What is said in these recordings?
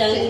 Done.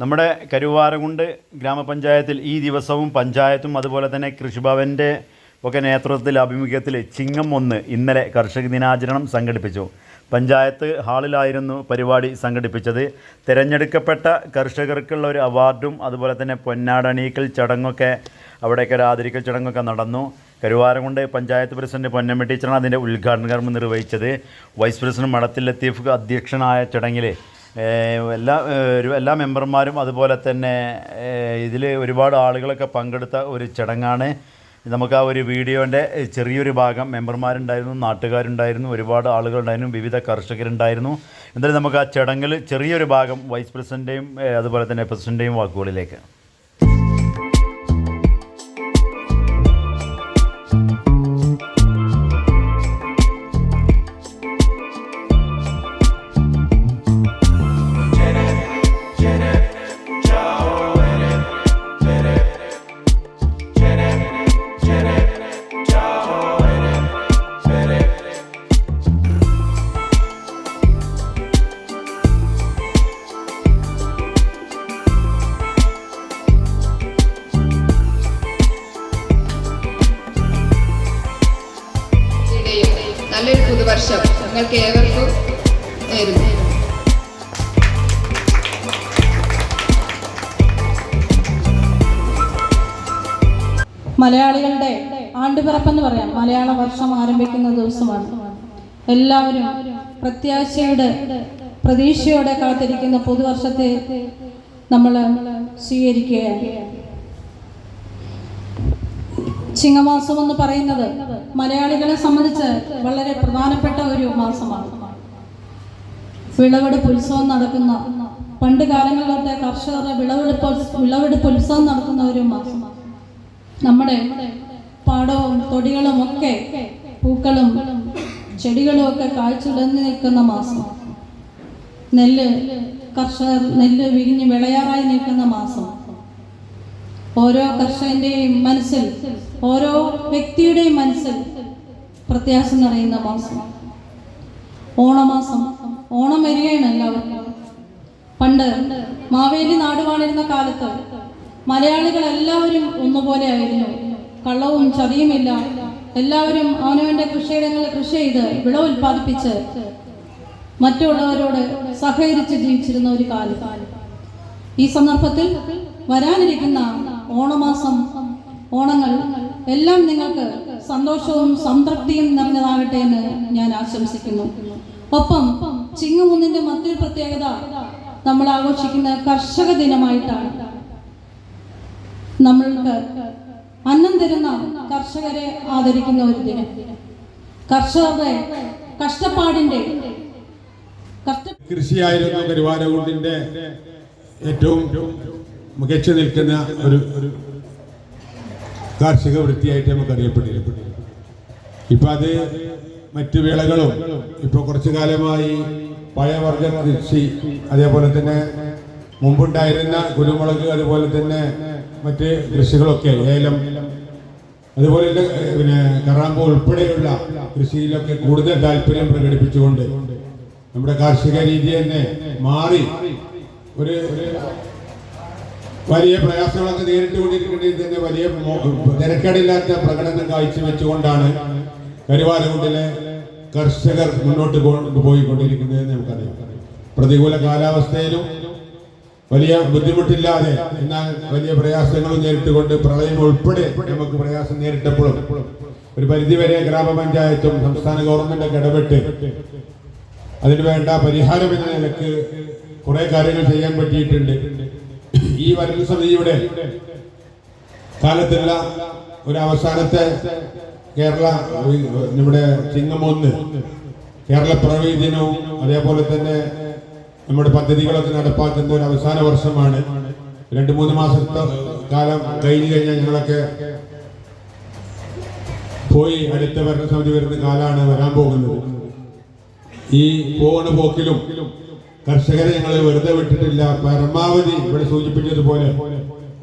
നമ്മുടെ കരുവാരകുണ്ട് ഗ്രാമപഞ്ചായത്തിൽ ഈ ദിവസവും പഞ്ചായത്തും അതുപോലെ തന്നെ കൃഷിഭവന്റെ ഒക്കെ നേതൃത്വത്തിൽ ആഭിമുഖ്യത്തിൽ ചിങ്ങം ഒന്ന് ഇന്നലെ കർഷക ദിനാചരണം സംഘടിപ്പിച്ചു. പഞ്ചായത്ത് ഹാളിലായിരുന്നു പരിപാടി സംഘടിപ്പിച്ചത്. തിരഞ്ഞെടുക്കപ്പെട്ട കർഷകർക്കുള്ള ഒരു അവാർഡും അതുപോലെ തന്നെ പൊന്നാടണീക്കൽ ചടങ്ങൊക്കെ അവിടെയൊക്കെ ഒരു ആദരിക്കൽ ചടങ്ങൊക്കെ നടന്നു. കരുവാരകുണ്ട് പഞ്ചായത്ത് പ്രസിഡന്റ് പൊന്നമ്മ ടീച്ചറാണ് അതിന്റെ ഉദ്ഘാടന കർമ്മം നിർവഹിച്ചത്. വൈസ് പ്രസിഡന്റ് മടത്തിൽ ലത്തീഫ് അധ്യക്ഷനായ ചടങ്ങിൽ എല്ലാ എല്ലാ മെമ്പർമാരും അതുപോലെ തന്നെ ഇതിൽ ഒരുപാട് ആളുകളൊക്കെ പങ്കെടുത്ത ഒരു ചടങ്ങാണ്. നമുക്ക് ആ ഒരു വീഡിയോന്റെ ചെറിയൊരു ഭാഗം മെമ്പർമാരുണ്ടായിരുന്നു നാട്ടുകാരുണ്ടായിരുന്നു ഒരുപാട് ആളുകളുണ്ടായിരുന്നു വിവിധ കർഷകരുണ്ടായിരുന്നു. എന്തായാലും നമുക്ക് ആ ചടങ്ങിൽ ചെറിയൊരു ഭാഗം വൈസ് പ്രസിഡന്റെയും അതുപോലെ തന്നെ പ്രസിഡന്റെയും വാക്കുകളിലേക്ക്. പുതുവർഷം നിങ്ങൾക്ക് ഏവർക്കും നേരുന്നു. മലയാളികളുടെ ആണ്ടുപിറപ്പെന്ന് പറയാം. മലയാള വർഷം ആരംഭിക്കുന്ന ദിവസമാണ്. എല്ലാവരും പ്രത്യാശയുടെ പ്രതീക്ഷയോടെ കാത്തിരിക്കുന്ന പുതുവർഷത്തെ നമ്മൾ സ്വീകരിക്കുകയാണ്. ചിങ്ങമാസം എന്ന് പറയുന്നത് മലയാളികളെ സംബന്ധിച്ച് വളരെ പ്രധാനപ്പെട്ട ഒരു മാസമാണ്. വിളവെടുപ്പ് ഉത്സവം നടക്കുന്ന പണ്ട് കാലങ്ങളിലത്തെ കർഷകരുടെ വിളവെടുപ്പ് വിളവെടുപ്പ് ഉത്സവം നടത്തുന്ന ഒരു മാസമാണ് നമ്മുടെ പാടവും തൊടികളും ഒക്കെ പൂക്കളും ചെടികളും ഒക്കെ കാഴ്ചയിലൊന്നു നിൽക്കുന്ന മാസം. നെല്ല് കർഷകർ നെല്ല് വിരിഞ്ഞ് വിളയാറായി നിൽക്കുന്ന മാസം. ഓരോ കർഷകന്റെയും മനസ്സിൽ ഓരോ വ്യക്തിയുടെയും മനസ്സിൽ പ്രത്യാശ നിറയുന്ന മാസം. ഓണമാസം. ഓണം വരികയാണ് എല്ലാവർക്കും. പണ്ട് മാവേലി നാടുവാണിരുന്ന കാലത്ത് മലയാളികൾ എല്ലാവരും ഒന്നുപോലെ ആയിരുന്നു. കള്ളവും ചതിയുമില്ല എല്ലാവരും അവനവന്റെ കൃഷിയിടങ്ങളിൽ കൃഷി ചെയ്ത് വിളവ് ഉൽപ്പാദിപ്പിച്ച് മറ്റുള്ളവരോട് സഹകരിച്ച് ജീവിച്ചിരുന്ന ഒരു കാലം. ഈ സന്ദർഭത്തിൽ വരാനിരിക്കുന്ന ഓണമാസം ഓണങ്ങൾ എല്ലാം നിങ്ങൾക്ക് സന്തോഷവും സംതൃപ്തിയും നിറഞ്ഞതാകട്ടെ എന്ന് ഞാൻ ആശംസിക്കുന്നു. ഒപ്പം ചിങ്ങമുന്നിന്റെ മറ്റൊരു പ്രത്യേകത നമ്മൾ ആഘോഷിക്കുന്ന കർഷക ദിനമായിട്ടാണ്. നമ്മൾക്ക് അന്നം തരുന്ന കർഷകരെ ആദരിക്കുന്ന ഒരു ദിനം. കർഷകരുടെ കഷ്ടപ്പാടിന്റെ കഷ്ട കൃഷിയായിരുന്നു കരുവാരകുണ്ടിന്റെ ഏറ്റവും മികച്ചു നിൽക്കുന്ന ഒരു ഒരു കാർഷിക വൃത്തിയായിട്ട് നമുക്ക് അറിയപ്പെട്ടിരുന്നു ഇപ്പൊ അത് മറ്റു വിളകളും ഇപ്പൊ കുറച്ചു കാലമായി പഴവർഗ കൃഷി അതേപോലെ തന്നെ മുമ്പുണ്ടായിരുന്ന കുരുമുളക് അതുപോലെ തന്നെ മറ്റ് കൃഷികളൊക്കെ ഏലം അതുപോലെ പിന്നെ കറാമ്പ് ഉൾപ്പെടെയുള്ള കൃഷിയിലൊക്കെ കൂടുതൽ താല്പര്യം പ്രകടിപ്പിച്ചുകൊണ്ട് നമ്മുടെ കാർഷിക രീതി തന്നെ മാറി ഒരു ഒരു വലിയ പ്രയാസങ്ങളൊക്കെ നേരിട്ട് കൊണ്ടിരിക്കേണ്ടത് തന്നെ വലിയ തിരക്കടില്ലാത്ത പ്രകടനം കാഴ്ചവെച്ചുകൊണ്ടാണ് കരുവാലകുണ്ടിലെ കർഷകർ മുന്നോട്ട് പോയിക്കൊണ്ടിരിക്കുന്നത് നമുക്കറിയാം. പ്രതികൂല കാലാവസ്ഥയിലും വലിയ ബുദ്ധിമുട്ടില്ലാതെ എന്നാൽ വലിയ പ്രയാസങ്ങളും നേരിട്ടുകൊണ്ട് പ്രളയം ഉൾപ്പെടെ നമുക്ക് പ്രയാസം നേരിട്ടപ്പോഴും ഒരു പരിധിവരെ ഗ്രാമപഞ്ചായത്തും സംസ്ഥാന ഗവൺമെന്റൊക്കെ ഇടപെട്ട് അതിന് വേണ്ട പരിഹാരം എന്ന നിലയ്ക്ക് കുറെ കാര്യങ്ങൾ ചെയ്യാൻ പറ്റിയിട്ടുണ്ട്. ഈ വരുന്ന സമിതിയുടെ കാലത്തുള്ള ഒരു അവസാനത്തെ കേരള നമ്മുടെ ചിങ്ങം ഒന്ന് കേരള പ്രവീ ദിനവും അതേപോലെ തന്നെ നമ്മുടെ പദ്ധതികളൊക്കെ നടപ്പാക്കുന്ന ഒരു അവസാന വർഷമാണ്. രണ്ട് മൂന്ന് മാസത്തെ കാലം കഴിഞ്ഞു കഴിഞ്ഞാൽ ഞങ്ങളൊക്കെ പോയി അടുത്ത ഭരണസമിതി വരുന്ന കാലാണ് വരാൻ പോകുന്നത്. ഈ പോകുന്ന പോക്കിലും കർഷകരെ ഞങ്ങൾ വെറുതെ വിട്ടിട്ടില്ല. പരമാവധി ഇവിടെ സൂചിപ്പിച്ചതുപോലെ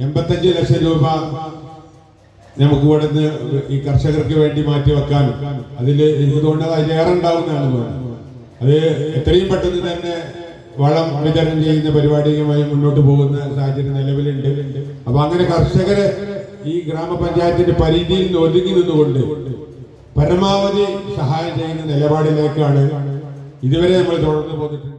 എൺപത്തഞ്ച് ലക്ഷം രൂപ നമുക്ക് ഇവിടെ നിന്ന് ഈ കർഷകർക്ക് വേണ്ടി മാറ്റി വെക്കാൻ അതിൽ എനിക്ക് തോന്നുന്നത് അതിലേറെ ഉണ്ടാവുന്നതാണ് തോന്നുന്നത് അത് എത്രയും പെട്ടെന്ന് തന്നെ വളം വിതരണം ചെയ്യുന്ന പരിപാടിയുമായി മുന്നോട്ട് പോകുന്ന സാഹചര്യം നിലവിലുണ്ട്. അപ്പൊ അങ്ങനെ കർഷകരെ ഈ ഗ്രാമപഞ്ചായത്തിന്റെ പരിധിയിൽ നിന്ന് ഒതുങ്ങി നിന്നുകൊണ്ട് പരമാവധി സഹായം ചെയ്യുന്ന നിലപാടിലേക്കാണ് ഇതുവരെ നമ്മൾ തുടർന്ന് പോന്നിട്ടുള്ളത്.